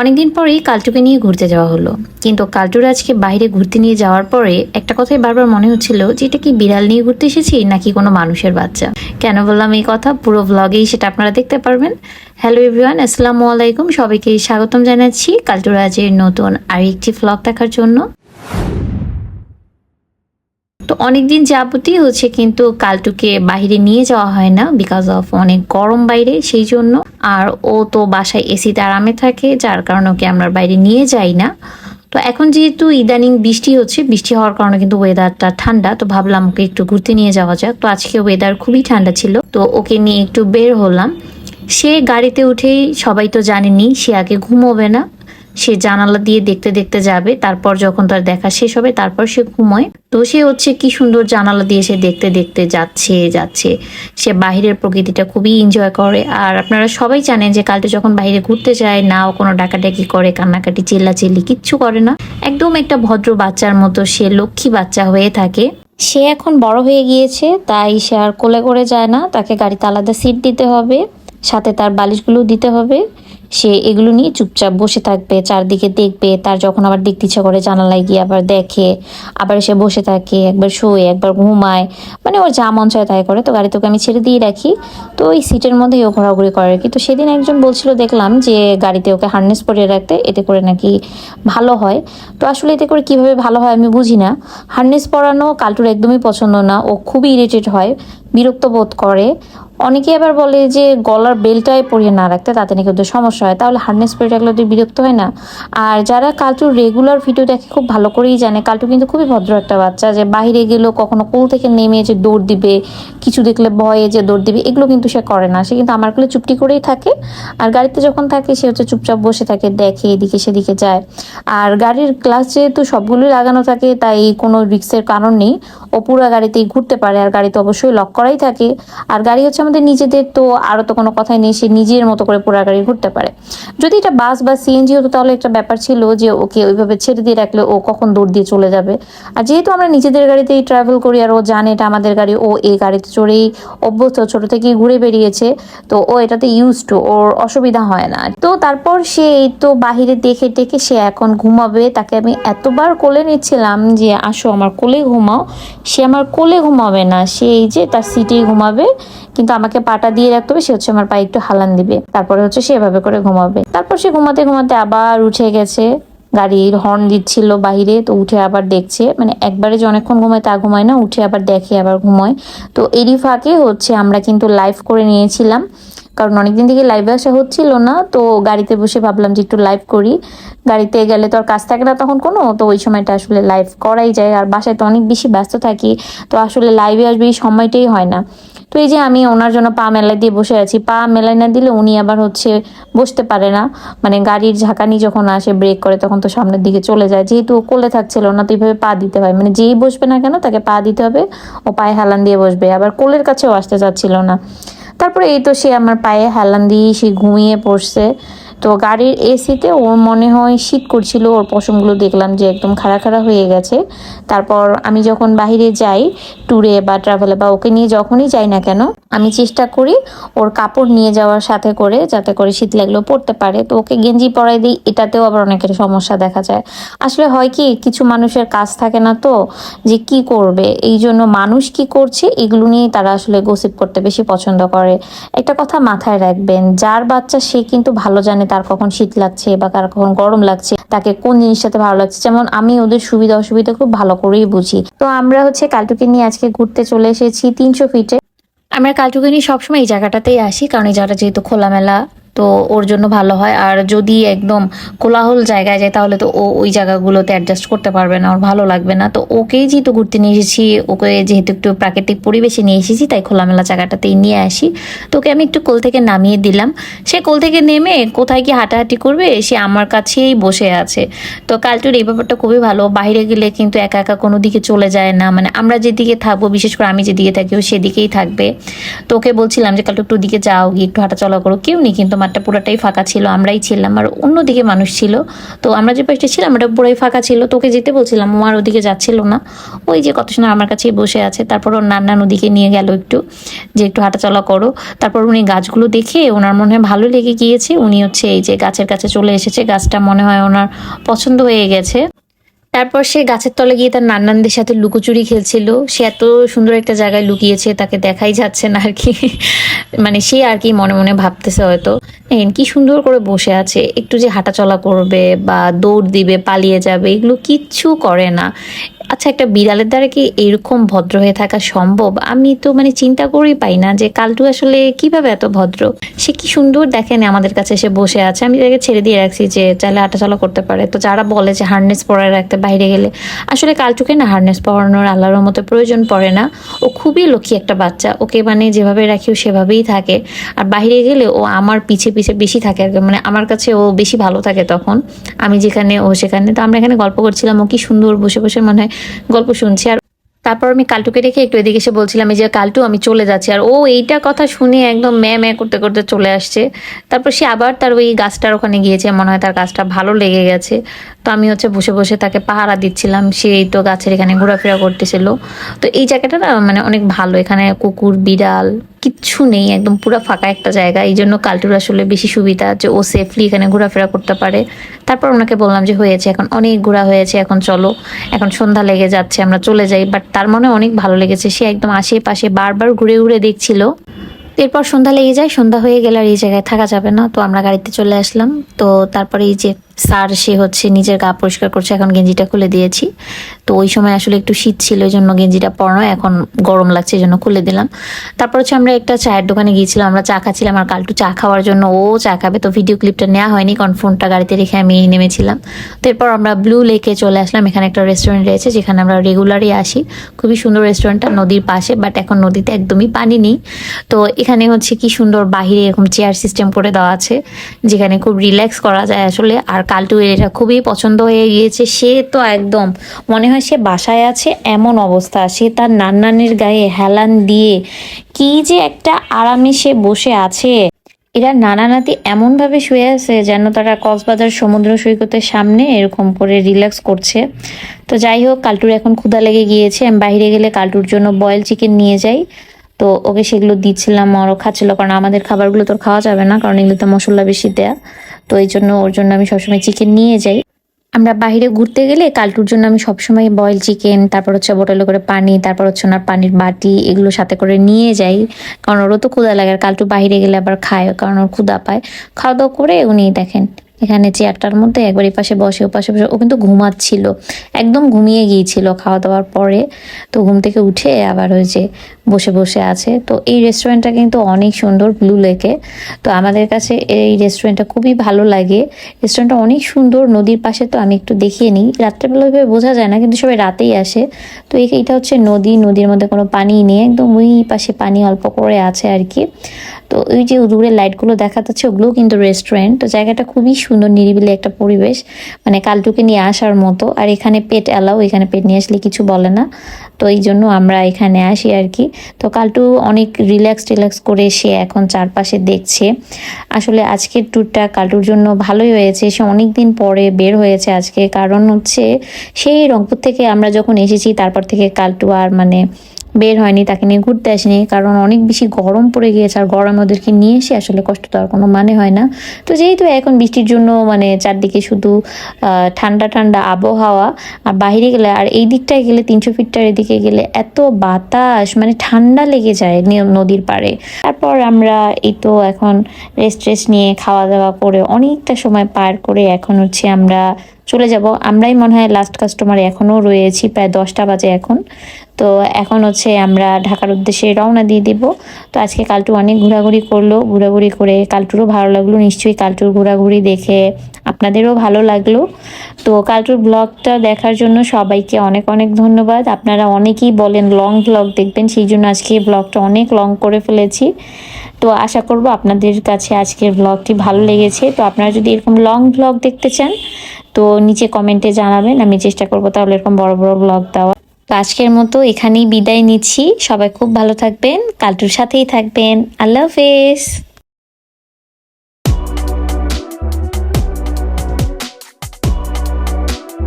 অনেকদিন পরেই কালটুকে নিয়ে ঘুরতে যাওয়া হলো। কিন্তু কালটুর আজকে বাইরে ঘুরতে নিয়ে যাওয়ার পরে একটা কথাই বারবার মনে হচ্ছিল যে এটা কি বিড়াল নিয়ে ঘুরতে এসেছি নাকি কোনো মানুষের বাচ্চা? কেন বললাম এই কথা? পুরো ব্লগেই সেটা আপনারা দেখতে পারবেন। হ্যালো এভরিওয়ান আসসালামু আলাইকুম। সবাইকে স্বাগতম জানাচ্ছি কালটুরাজের নতুন আর একটি ব্লগ দেখার জন্য। তো অনেকদিন যাবতই হচ্ছে কিন্তু কালটুকে বাইরে নিয়ে যাওয়া হয় না বিকজ অফ অনেক গরম বাইরে, সেই জন্য। আর ও তো বাসায় এসিতে আরামে থাকে, যার কারণে ওকে আমরা বাইরে নিয়ে যাই না। তো এখন যেহেতু ইদানিং বৃষ্টি হচ্ছে, বৃষ্টি হওয়ার কারণে কিন্তু ওয়েদারটা ঠান্ডা, তো ভাবলাম ওকে একটু ঘুরতে নিয়ে যাওয়া যাক। তো আজকে ওয়েদার খুবই ঠান্ডা ছিল, তো ওকে নিয়ে একটু বের হলাম। সে গাড়িতে উঠেই, সবাই তো জানেনি, সে আগে ঘুমোবে না। সে জানালা দিয়ে দেখতে দেখতে যাবে, তারপর যখন তার দেখা শেষ হবে, তারপর সে ঘুমোয়। তো সে হচ্ছে কি সুন্দর জানালা দিয়ে সে দেখতে দেখতে যাচ্ছে যাচ্ছে। সে বাহিরের প্রকৃতিটা খুবই এনজয় করে। আর আপনারা সবাই জানেন যে কালকে যখন বাইরে ঘুরতে যায় না ও কোনো ডাকাডাকি করে, কান্নাকাটি, চিল্লাচিল্লি, কিচ্ছু করে না। একদম একটা ভদ্র বাচ্চার মতো সে লক্ষ্মী বাচ্চা হয়ে থাকে। সে এখন বড় হয়ে গিয়েছে, তাই সে আর কোলে করে যায় না। তাকে গাড়িতে আলাদা সিট দিতে হবে, সাথে তার বালিশগুলো দিতে হবে। সে এগুলো নিয়ে চুপচাপ বসে থাকবে, চারদিকে দেখবে, তার যখন আবার দেখতে ইচ্ছা করে জানালায় গিয়ে আবার দেখে, আবার সে বসে থাকে, একবার শোয়ে, একবার ঘুমায় মানে ওর যা মন চায় তাই করে। তো গাড়ি তোকে আমি ছেড়ে দিয়ে রাখি। তো ওই সিটের মধ্যেই ও ঘোরাঘুরি করে আর কি। তো সেদিন একজন বলছিল, দেখলাম যে গাড়িতে ওকে হার্নেস পরিয়ে রাখতে, এতে করে নাকি ভালো হয়। তো আসলে এতে করে কীভাবে ভালো হয় আমি বুঝি না। হার্নেস পরানো কালটুর একদমই পছন্দ না। ও খুবই ইরিটেট হয়, বিরক্ত বোধ করে। অনেকে আবার বলে যে গলার বেলটাই পরিয়ে না রাখতে তাতে নাকি ওদের সমস্যা হয়। তাহলে হার্নেস পরে রাখলে ওদের বিরক্ত হয় না। আর যারা কালটুর রেগুলার ভিডিও দেখে খুব ভালো করেই জানে, কালটু কিন্তু খুবই ভদ্র একটা বাচ্চা যে বাইরে গেলেও কখনো কোল থেকে নেমে যে দৌড় দিবে, কিছু দেখলে ভয়ে যে দৌড় দিবে, এগুলো কিন্তু সে করে না। সে কিন্তু আমার কোলে চুপটি করেই থাকে। আর গাড়িতে যখন থাকে, সে হচ্ছে চুপচাপ বসে থাকে, দেখে এদিকে সেদিকে যায়। আর গাড়ির গ্লাস যেহেতু সবগুলোই লাগানো থাকে, তাই কোনো রিক্সের কারণ নেই। ও পুরো গাড়িতেই ঘুরতে পারে, আর গাড়িতে অবশ্যই লক করাই থাকে। আর গাড়ি হচ্ছে আমাদের নিজেদের তো আরও তো কোনো কথাই নেই, সে নিজের মতো করে পুরো গাড়ি ঘুরতে পারে। যদি এটা বাস বা সিএনজি হতো, তাহলে একটা ব্যাপার ছিল যে ওকে ওইভাবে ছেড়ে দিয়ে রাখলে ও কখন দৌড় দিয়ে চলে যাবে। আর যেহেতু আমরা নিজেদের গাড়িতেই ট্রাভেল করি আর ও জানে এটা আমাদের গাড়ি, ও এই গাড়িতে চড়েই অভ্যস্ত, ছোট থেকেই ঘুরে বেরিয়েছে তো ও এটাতে ইউজ টু ওর অসুবিধা হয় না। তো তারপর সে এই তো বাহিরে দেখে টেকে সে এখন ঘুমাবে। তাকে আমি এতবার কোলে নিচ্ছিলাম যে, আসো আমার কোলে ঘুমাও। সে আমার কোলে ঘুমাবে না, সে এই যে তার সিটেই ঘুমাবে। কিন্তু আমাকে পাটা দিয়ে রাখতে হবে, সে হচ্ছে আমার পায়ে একটু হালান দিবে। তারপরে হচ্ছে সে এভাবে করে ঘুমাবে। তারপর সে ঘুমাতে ঘুমাতে আবার উঠে গেছে। গাড়ির হর্ন দিচ্ছিল বাহিরে, তো উঠে আবার দেখছে। মানে একবারে যে অনেকক্ষণ ঘুমায় তা ঘুমায় না, উঠে আবার দেখে, আবার ঘুমায়। তো এরই ফাঁকে হচ্ছে আমরা কিন্তু লাইভ করে নিয়েছিলাম। কারণ অনেকদিন থেকে লাইভে আসা হচ্ছিল না, তো গাড়িতে বসে ভাবলাম যে একটু লাইভ করি। গাড়িতে গেলে তো আর কাজ থাকে না তখন কোনো, তো ওই সময়টা আসলে লাইভ করাই যায়। আর বাসায় তো অনেক বেশি ব্যস্ত থাকি, তো আসলে লাইভে আসবে এই সময়টাই হয় না। তো এই যে আমি ওনার জন্য পা মেলাই দিয়ে বসে আছি, পা মেলাই না দিলে উনি আবার হচ্ছে বসতে পারে না। মানে গাড়ির ঝাঁকানি যখন আসে ব্রেক করে তখন তো সামনের দিকে চলে যায়। যেহেতু ও কোলে থাকছিল না, তো এইভাবে পা দিতে হয়। মানে যেই বসবে না কেন, তাকে পা দিতে হবে। ও পায়ে হেলান দিয়ে বসবে। আবার কোলের কাছেও আসতে চাচ্ছিল না। তারপরে এই তো সে আমার পায়ে হেলান দিয়ে সে ঘুমিয়ে পড়ছে। তো গাড়ির এসিতে ওর মনে হয় শীত করছিল, ওর পশমগুলো দেখলাম যে একদম খাড়া খাড়া হয়ে গেছে। তারপর আমি যখন বাহিরে যাই ট্যুরে বা ট্রাভেলে বা ওকে নিয়ে যখনই যাই না কেন, আমি চেষ্টা করি ওর কাপড় নিয়ে যাওয়ার সাথে করে, যাতে করে শীত লাগলেও পড়তে পারে। তো ওকে গেঞ্জি পরাই দিই, এটাতেও আবার অনেকের সমস্যা দেখা যায়। আসলে হয় কি, কিছু মানুষের কাজ থাকে না তো, যে কি করবে? এই জন্য মানুষ কি করছে, এগুলো নিয়েই তারা আসলে গোসিপ করতে বেশি পছন্দ করে। একটা কথা মাথায় রাখবেন, যার বাচ্চা সে কিন্তু ভালো জানে তার কখন শীত লাগছে বা কার কখন গরম লাগছে, তাকে কোন জিনিসটাতে ভালো লাগছে, যেমন আমি ওদের সুবিধা অসুবিধা খুব ভালো করেই বুঝি। তো আমরা হচ্ছে কালটুকে নিয়ে আজকে ঘুরতে চলে এসেছি তিনশো ফিটে আমরা কালটুকে নিয়ে সবসময় এই জায়গাটাতেই আসি, কারণ এই জায়গাটা যেহেতু খোলামেলা তো ওর জন্য ভালো হয়। আর যদি একদম কোলাহল জায়গায় যায়, তাহলে তো ও ওই জায়গাগুলোতে অ্যাডজাস্ট করতে পারবে না, ওর ভালো লাগবে না। তো ওকেই যেহেতু ঘুরতে নিয়ে এসেছি, ওকে যেহেতু একটু প্রাকৃতিক পরিবেশে নিয়ে এসেছি, তাই খোলামেলা জায়গাটাতেই নিয়ে আসি। তো ওকে আমি একটু কোল থেকে নামিয়ে দিলাম। সে কোল থেকে নেমে কোথায় কি হাঁটাহাঁটি করবে, সে আমার কাছেই বসে আছে। তো কালটুর এই ব্যাপারটা খুবই ভালো। বাইরে গেলে কিন্তু একা একা কোনো দিকে চলে যায় না। মানে আমরা যেদিকে থাকব, বিশেষ করে আমি যেদিকে থাকি, ও সেদিকেই থাকবে। তো ওকে বলছিলাম যে কালটু একটু দিকে যাও, গিয়ে একটু হাঁটা চলা করো। কেউ নেই, কিন্তু মাঠটা পুরোটাই ফাঁকা ছিল, আমরাই ছিলাম। আর অন্যদিকে মানুষ ছিল। তো আমরা যে পাশটা ছিলাম, ওটা পুরোই ফাঁকা ছিল। তোকে যেতে বলছিলাম ও আর ওদিকে যাচ্ছিল না। ওই যে কত সময় আমার কাছেই বসে আছে। তারপর ওর নান্না নদীকে নিয়ে গেল একটু, যে একটু হাঁটাচলা করো। তারপর উনি গাছগুলো দেখে ওনার মনে হয় ভালো লেগে গিয়েছে। উনি হচ্ছে এই যে গাছের কাছে চলে এসেছে। গাছটা মনে হয় ওনার পছন্দ হয়ে গেছে। তারপর সে গাছের তলে গিয়ে তার নান্নানদের সাথে লুকোচুরি খেলছিল। সে এত সুন্দর একটা জায়গায় লুকিয়েছে, তাকে দেখাই যাচ্ছে না আর কি। মানে সে আর কি মনে মনে ভাবতেছে হয়তো। কি সুন্দর করে বসে আছে। একটু যে হাঁটাচলা করবে বা দৌড় দিবে, পালিয়ে যাবে, এগুলো কিচ্ছু করে না। আচ্ছা একটা বিড়ালের দ্বারা কি এরকম ভদ্র হয়ে থাকা সম্ভব? আমি তো মানে চিন্তা করেই পাই না যে কালটু আসলে কীভাবে এত ভদ্র? সে কি সুন্দর দেখেন আমাদের কাছে এসে বসে আছে। আমি তাকে ছেড়ে দিয়ে রাখছি যে চাইলে হাঁটাচলা করতে পারে। তো যারা বলে যে হার্নেস পরায় রাখতে বাইরে গেলে, আসলে কালটুকে না হার্নেস পরানোর আল্লাহর মতো প্রয়োজন পড়ে না। ও খুবই লক্ষ্মী একটা বাচ্চা। ওকে মানে যেভাবে রাখি ও সেভাবেই থাকে। আর বাইরে গেলে ও আমার পিছে পিছে বেশি থাকে আর। মানে আমার কাছে ও বেশি ভালো থাকে তখন। আমি যেখানে ও সেখানে। তো আমরা এখানে গল্প করছিলাম, ও কি সুন্দর বসে বসে মনে হয় গল্প শুনছি। আর তারপর আমি কালটুকে রেখে একটু এদিকে এসে বলছিলাম যে কালটু, আমি চলে যাচ্ছি। আর ও এইটা কথা শুনে একদম ম্যা ম্যা করতে করতে চলে আসছে। তারপর সে আবার তার ওই গাছটার ওখানে গিয়েছে, মনে হয় তার গাছটা ভালো লেগে গেছে। তো আমি হচ্ছে বসে বসে তাকে পাহারা দিচ্ছিলাম। সে তো গাছের এখানে ঘোরাফেরা করতেছিল। তো এই জায়গাটা না মানে অনেক ভালো। এখানে কুকুর, বিড়াল কিচ্ছু নেই, একদম পুরো ফাঁকা একটা জায়গা। এই জন্য কালটুর আসলে বেশি সুবিধা যে ও সেফলি এখানে ঘোরাফেরা করতে পারে। তারপর ওনাকে বললাম যে, হয়েছে, এখন অনেক ঘোরা হয়েছে, এখন চলো। এখন সন্ধ্যা লেগে যাচ্ছে, আমরা চলে যাই। বাট তার মনে অনেক ভালো লেগেছে, সে একদম আশেপাশে বারবার ঘুরে ঘুরে দেখছিল। এরপর সন্ধ্যা লেগে যায়, সন্ধ্যা হয়ে গেলে আর এই জায়গায় থাকা যাবে না। তো আমরা গাড়িতে চলে আসলাম। তো তারপরে এই যে স্যার, সে হচ্ছে নিজের গা পরিষ্কার করছে, এখন গেঞ্জিটা খুলে দিয়েছি। তো ওই সময় আসলে একটু শীত ছিল ওই জন্য গেঞ্জিটা পরানো, এখন গরম লাগছে এই জন্য খুলে দিলাম। তারপর হচ্ছে আমরা একটা চায়ের দোকানে গিয়েছিলাম, আমরা চা খাচ্ছিলাম, আর কালটু চা খাওয়ার জন্য ও চা খাবে, তো ভিডিও ক্লিপটা নেওয়া হয়নি, কারণ ফোনটা গাড়িতে রেখে আমি নেমেছিলাম। তো এরপর আমরা ব্লু লেকে চলে আসলাম, এখানে একটা রেস্টুরেন্ট রয়েছে, যেখানে আমরা রেগুলারই আসি। খুবই সুন্দর রেস্টুরেন্টটা নদীর পাশে বাট এখন নদীতে একদমই পানি নেই। তো এখানে হচ্ছে কি সুন্দর, বাহিরে এরকম চেয়ার সিস্টেম করে দেওয়া আছে, যেখানে খুব রিল্যাক্স করা যায় আসলে, আর কালটু এটা খুবই পছন্দ হয়ে গিয়েছে। সে তো একদম, মনে হয় সে বাসায় আছে এমন অবস্থা। সে তার নান্নানের গায়ে হেলান দিয়ে কি যে একটা আরামে সে বসে আছে। এরা নানা নাতি এমনভাবে শুয়ে আছে যেন তারা কক্সবাজার সমুদ্র সৈকতের সামনে এরকম করে রিল্যাক্স করছে। তো যাই হোক, কালটুর এখন ক্ষুধা লেগে গিয়েছে। আমি বাইরে গেলে কালটুর জন্য বয়েল চিকেন নিয়ে যাই। তো ওকে সেগুলো দিচ্ছিলাম আরও খাচ্ছিল। কারণ আমাদের খাবারগুলো তোর খাওয়া যাবে না, কারণ এগুলোতে মশলা বেশি দেয়া। তো এই জন্য ওর জন্য আমি সবসময় চিকেন নিয়ে যাই। আমরা বাইরে ঘুরতে গেলে কালটুর জন্য আমি সবসময় বয়েল চিকেন তারপর হচ্ছে বোটলে করে পানি, তারপর হচ্ছে ওনার পানির বাটি এগুলো সাথে করে নিয়ে যাই। কারণ ওরও তো ক্ষুদা লাগে আর কালটু বাইরে গেলে আবার খায়, কারণ ওর ক্ষুদা পায়। খাওয়া দাওয়া করে উনি দেখেন এখানে চেয়ারটার মধ্যে একবার পাশে বসে ও পাশে বসে। ও কিন্তু ঘুমাচ্ছিল। একদম ঘুমিয়ে গিয়েছিল খাওয়া দাওয়ার পরে। তো ঘুম থেকে উঠে আবার ওই যে বসে বসে আছে। তো এই রেস্টুরেন্টটা কিন্তু অনেক সুন্দর ব্লু লেকে। তো আমাদের কাছে এই রেস্টুরেন্টটা খুবই ভালো লাগে। রেস্টুরেন্টটা অনেক সুন্দর, নদীর পাশে তো আমি একটু দেখিয়ে নিই। রাত্রেবেলা ওইভাবে বোঝা যায় না, কিন্তু সবাই রাতেই আসে। তো এইটা হচ্ছে নদী। নদীর মধ্যে কোনো পানি নেই, একদম ওই পাশে পানি অল্প করে আছে আর কি। তো ওই যে দূরে লাইটগুলো দেখা যাচ্ছে, ওগুলোও কিন্তু রেস্টুরেন্ট। তো জায়গাটা খুবই সুন্দর নিরিবিলি একটা পরিবেশ মানে কালটুকে নিয়ে আসার মতো। আর এখানে পেট অ্যালাও এখানে পেট নিয়ে আসলে কিছু বলে না। তো এই জন্য আমরা এখানে আসি আর কি। তো কালটু অনেক রিল্যাক্স রিল্যাক্স করে সে এখন চারপাশে দেখছে। আসলে আজকের ট্যুরটা কালটুর জন্য ভালোই হয়েছে। সে অনেক দিন পরে বের হয়েছে আজকে। কারণ হচ্ছে, সেই রংপুর থেকে আমরা যখন এসেছি, তারপর থেকে কালটু আর মানে বের হয়নি, তাকে নিয়ে ঘুরতে আসেনি, কারণ অনেক বেশি গরম পড়ে গিয়েছে আর গরমে ওদেরকে নিয়ে এসে আসলে কষ্ট তো আর কোনো মানে হয় না। তো যেহেতু এখন বৃষ্টির জন্য মানে চারদিকে শুধু ঠান্ডা ঠান্ডা আবহাওয়া, আর বাইরে গেলে আর এই দিকটায় গেলে তিনশো ফিটটার এদিকে গেলে এত বাতাস মানে ঠান্ডা লেগে যায় নদীর পাড়ে। তারপর আমরা এই তো এখন রেস্ট রেস্ট নিয়ে খাওয়া দাওয়া করে অনেকটা সময় পার করে এখন হচ্ছে আমরা চলে যাব। আমরাই মনে হয় লাস্ট কাস্টমার এখনও রয়েছি, প্রায় দশটা বাজে এখন। তো এখন হচ্ছে আমরা ঢাকার উদ্দেশ্যে রওনা দিয়ে দিব। তো আজকে কালটু অনেক ঘোরাঘুরি করল। ঘোরাঘুরি করে কালটুরও ভালো লাগল। নিশ্চয়ই কালটুর ঘোরাঘুরি দেখে আপনাদেরও ভালো লাগল। তো কালটুর ব্লগটা দেখার জন্য সবাইকে অনেক অনেক ধন্যবাদ। আপনারা অনেকেই বলেন লং ব্লগ দেখবেন, সেই জন্য আজকে ব্লগটা অনেক লং করে ফেলেছি। তো আশা করব আপনাদের কাছে আজকের ব্লগটি ভালো লেগেছে। তো আপনারা যদি এরকম লং ব্লগ দেখতে চান, তো নিচে কমেন্টে জানাবেন। আমি চেষ্টা করব তাহলে এরকম বড় বড় ব্লগ দেওয়া তো আজকের মতো এখানেই বিদায় নিচ্ছি। সবাই খুব ভালো থাকবেন, কালটুর সাথেই থাকবেন। আল্লাহ হাফেজ।